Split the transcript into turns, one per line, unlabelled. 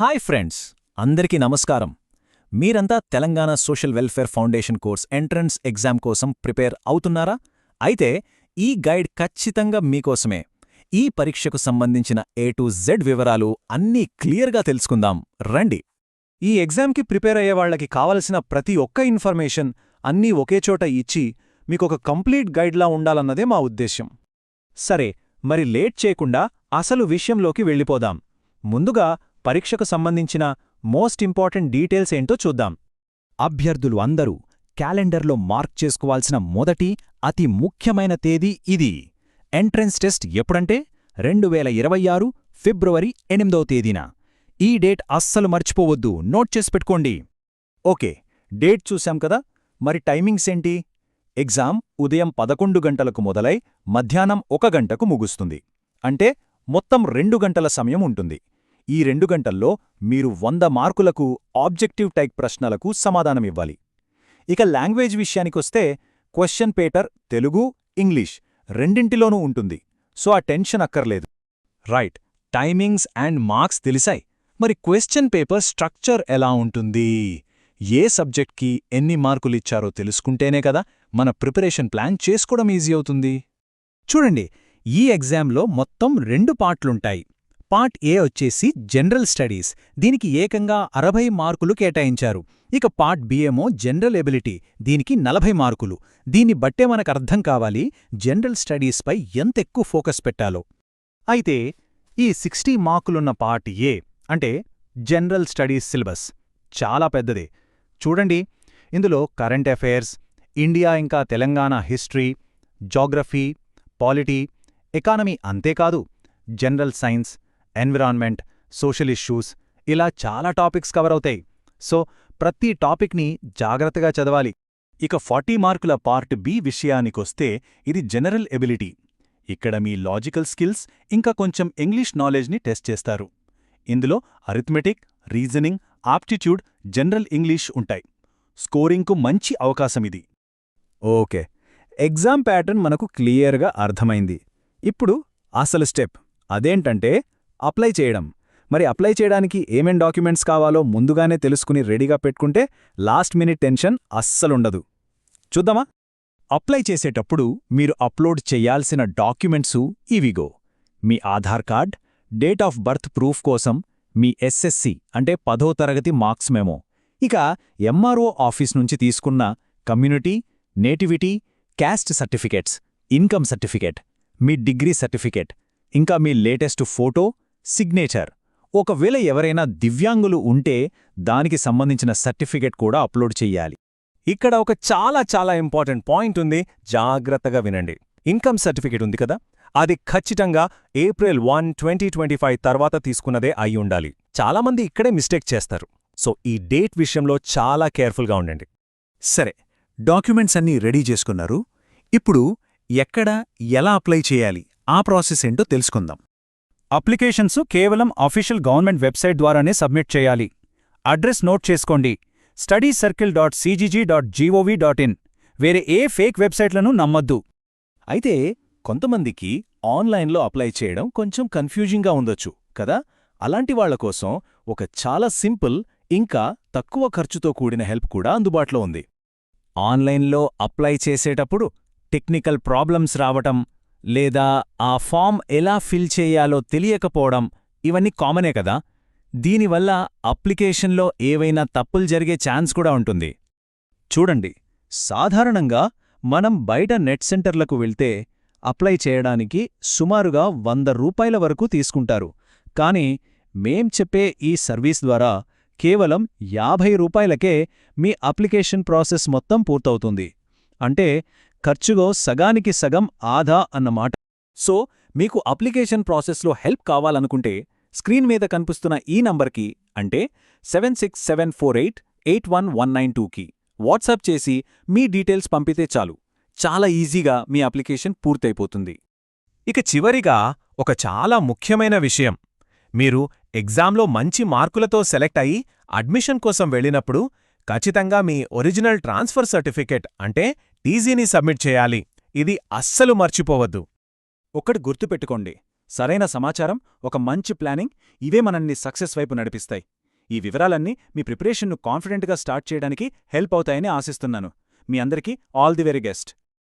Hi friends అందరికీ నమస్కారం. మీరంతా Telangana social welfare foundation course entrance exam కోసం ప్రిపేర్ అవుతున్నారా? అయితే ఈ గైడ్ ఖచ్చితంగా మీకోసమే. ఈ పరీక్షకు సంబంధించిన ఏ టు జెడ్ వివరాలు అన్నీ క్లియర్గా తెలుసుకుందాం. రండి.
ఈ ఎగ్జామ్కి ప్రిపేర్ అయ్యేవాళ్ళకి కావలసిన ప్రతి ఒక్క ఇన్ఫర్మేషన్ అన్నీ ఒకేచోట ఇచ్చి మీకొక కంప్లీట్ గైడ్లా ఉండాలన్నదే మా ఉద్దేశ్యం. సరే మరి లేట్ చేయకుండా అసలు విషయంలోకి వెళ్ళిపోదాం. ముందుగా పరీక్షకు సంబంధించిన మోస్ట్ ఇంపార్టెంట్ డీటెయిల్స్ ఏంటో చూద్దాం.
అభ్యర్థులు అందరూ క్యాలెండర్లో మార్క్ చేసుకోవాల్సిన మొదటి అతి ముఖ్యమైన తేదీ ఇది. ఎంట్రన్స్ టెస్ట్ ఎప్పుడంటే రెండు వేల ఇరవై ఆరు ఫిబ్రవరి ఎనిమిదవ తేదీన. ఈ డేట్ అస్సలు మర్చిపోవద్దు. నోట్ చేసి పెట్టుకోండి.
ఓకే డేట్ చూశాం కదా. మరి టైమింగ్స్ ఏంటి? ఎగ్జామ్ ఉదయం పదకొండు గంటలకు మొదలై మధ్యాహ్నం ఒక గంటకు ముగుస్తుంది. అంటే మొత్తం రెండు గంటల సమయం ఉంటుంది. ఈ రెండు గంటల్లో మీరు వంద మార్కులకు ఆబ్జెక్టివ్ టైప్ ప్రశ్నలకు సమాధానమివ్వాలి. ఇక లాంగ్వేజ్ విషయానికొస్తే క్వశ్చన్ పేపర్ తెలుగు ఇంగ్లీష్ రెండింటిలోనూ ఉంటుంది. సో ఆ టెన్షన్ అక్కర్లేదు. రైట్ టైమింగ్స్ అండ్ మార్క్స్ తెలిసాయి. మరి క్వశ్చన్ పేపర్ స్ట్రక్చర్ ఎలా ఉంటుంది? ఏ సబ్జెక్ట్కి ఎన్ని మార్కులిచ్చారో తెలుసుకుంటేనే కదా మన ప్రిపరేషన్ ప్లాన్ చేసుకోవడం ఈజీ అవుతుంది.
చూడండి ఈ ఎగ్జామ్లో మొత్తం రెండు పార్ట్లుంటాయి. పార్ట్ ఏ వచ్చేసి జనరల్ స్టడీస్. దీనికి ఏకంగా అరవై మార్కులు కేటాయించారు. ఇక పార్ట్ బి ఏమో జనరల్ ఎబిలిటీ. దీనికి నలభై మార్కులు. దీన్ని బట్టే మనకు అర్థం కావాలి జనరల్ స్టడీస్పై ఎంతెక్కువ ఫోకస్ పెట్టాలో.
అయితే ఈ సిక్స్టీ మార్కులున్న పార్ట్ ఏ అంటే జనరల్ స్టడీస్ సిలబస్ చాలా పెద్దదే. చూడండి ఇందులో కరెంట్ అఫైర్స్ ఇండియా ఇంకా Telangana history geography polity economy అంతేకాదు general science environment social issues ఇలా చాలా టాపిక్స్ కవర్ అవుతాయి. సో ప్రతి టాపిక్ని జాగ్రత్తగా చదవాలి. ఇక ఫార్టీ మార్కుల పార్ట్ బి విషయానికొస్తే ఇది జనరల్ ఎబిలిటీ ఇక్కడ మీ లాజికల్ స్కిల్స్ ఇంకా కొంచెం ఇంగ్లీష్ నాలెడ్జ్ని టెస్ట్ చేస్తారు. ఇందులో arithmetic reasoning aptitude general English ఉంటాయి. స్కోరింగ్కు మంచి అవకాశమిది ఓకే. ఎగ్జామ్ ప్యాటర్న్ మనకు క్లియర్గా అర్థమైంది. ఇప్పుడు అసలు స్టెప్ అదేంటంటే అప్లై చేయడం. మరి అప్లై చేయడానికి ఏమేం డాక్యుమెంట్స్ కావాలో ముందుగానే తెలుసుకుని రెడీగా పెట్టుకుంటే లాస్ట్ మినిట్ టెన్షన్ అస్సలుండదు. చూద్దామా? అప్లై చేసేటప్పుడు మీరు అప్లోడ్ చెయ్యాల్సిన డాక్యుమెంట్సు ఇవిగో. మీ Aadhaar card date of birth proof కోసం మీ ఎస్ఎస్సి అంటే పదో తరగతి మార్క్స్ మేమో. ఇక ఎంఆర్ఓ ఆఫీస్ నుంచి తీసుకున్న community nativity caste certificates income certificate మీ డిగ్రీ సర్టిఫికేట్ ఇంకా మీ లేటెస్ట్ ఫోటో సిగ్నేచర్. ఒకవేళ ఎవరైనా దివ్యాంగులు ఉంటే దానికి సంబంధించిన సర్టిఫికేట్ కూడా అప్లోడ్ చెయ్యాలి. ఇక్కడ ఒక చాలా చాలా ఇంపార్టెంట్ పాయింట్ ఉంది జాగ్రత్తగా వినండి. ఇన్కమ్ సర్టిఫికేట్ ఉంది కదా? అది ఖచ్చితంగా April one twenty twenty five తర్వాత తీసుకున్నదే అయి ఉండాలి. చాలామంది ఇక్కడే మిస్టేక్ చేస్తారు. సో ఈ డేట్ విషయంలో చాలా కేర్ఫుల్గా ఉండండి. సరే డాక్యుమెంట్స్ అన్నీ రెడీ చేసుకున్నారు. ఇప్పుడు ఎక్కడ ఎలా అప్లై చేయాలి ఆ ప్రాసెస్ ఏంటో తెలుసుకుందాం. అప్లికేషన్స్ కేవలం అఫీషియల్ గవర్నమెంట్ వెబ్సైట్ ద్వారానే సబ్మిట్ చేయాలి. అడ్రస్ నోట్ చేసుకోండి. Study circle dot CGG dot GOV dot in వేరే ఏ ఫేక్ వెబ్సైట్లను నమ్మొద్దు. అయితే కొంతమందికి ఆన్లైన్లో అప్లై చేయడం కొంచెం కన్ఫ్యూజింగ్గా ఉండొచ్చు కదా? అలాంటి వాళ్ళ కోసం ఒక చాలా సింపుల్ ఇంకా తక్కువ ఖర్చుతో కూడిన హెల్ప్ కూడా అందుబాటులో ఉంది. ఆన్లైన్లో అప్లై చేసేటప్పుడు టెక్నికల్ ప్రాబ్లమ్స్ రావటం లేదా ఆ ఫామ్ ఎలా ఫిల్ చేయాలో తెలియకపోవడం ఇవన్నీ కామనే కదా. దీనివల్ల అప్లికేషన్లో ఏవైనా తప్పులు జరిగే ఛాన్స్ కూడా ఉంటుంది. చూడండి సాధారణంగా మనం బయట నెట్ సెంటర్లకు వెళ్తే అప్లై చేయడానికి సుమారుగా వంద రూపాయల వరకు తీసుకుంటారు. కానీ మేం చెప్పే ఈ సర్వీస్ ద్వారా కేవలం యాభై రూపాయలకే మీ అప్లికేషన్ ప్రాసెస్ మొత్తం పూర్తవుతుంది. అంటే ఖర్చుగో సగానికి సగం ఆదా అన్నమాట సో మీకు అప్లికేషన్ ప్రాసెస్లో హెల్ప్ కావాలనుకుంటే స్క్రీన్ మీద కనిపిస్తున్న ఈ నంబర్కి అంటే seven six seven four eight eight one one nine టూకి వాట్సాప్ చేసి మీ డీటెయిల్స్ పంపితే చాలు. చాలా ఈజీగా మీ అప్లికేషన్ పూర్తయిపోతుంది. ఇక చివరిగా ఒక చాలా ముఖ్యమైన విషయం. మీరు ఎగ్జామ్లో మంచి మార్కులతో సెలెక్ట్ అయి అడ్మిషన్ కోసం వెళ్ళినప్పుడు ఖచ్చితంగా మీ ఒరిజినల్ ట్రాన్స్ఫర్ సర్టిఫికెట్ అంటే టీజీని సబ్మిట్ చేయాలి. ఇది అస్సలు మర్చిపోవద్దు. ఒకటి గుర్తుపెట్టుకోండి.
సరైన సమాచారం ఒక మంచి ప్లానింగ్ ఇవే మనల్ని సక్సెస్ వైపు నడిపిస్తాయి. ఈ వివరాలన్నీ మీ ప్రిపరేషన్ను కాన్ఫిడెంట్గా స్టార్ట్ చేయడానికి హెల్ప్ అవుతాయని ఆశిస్తున్నాను. మీ అందరికీ ఆల్ ది వెరీ బెస్ట్.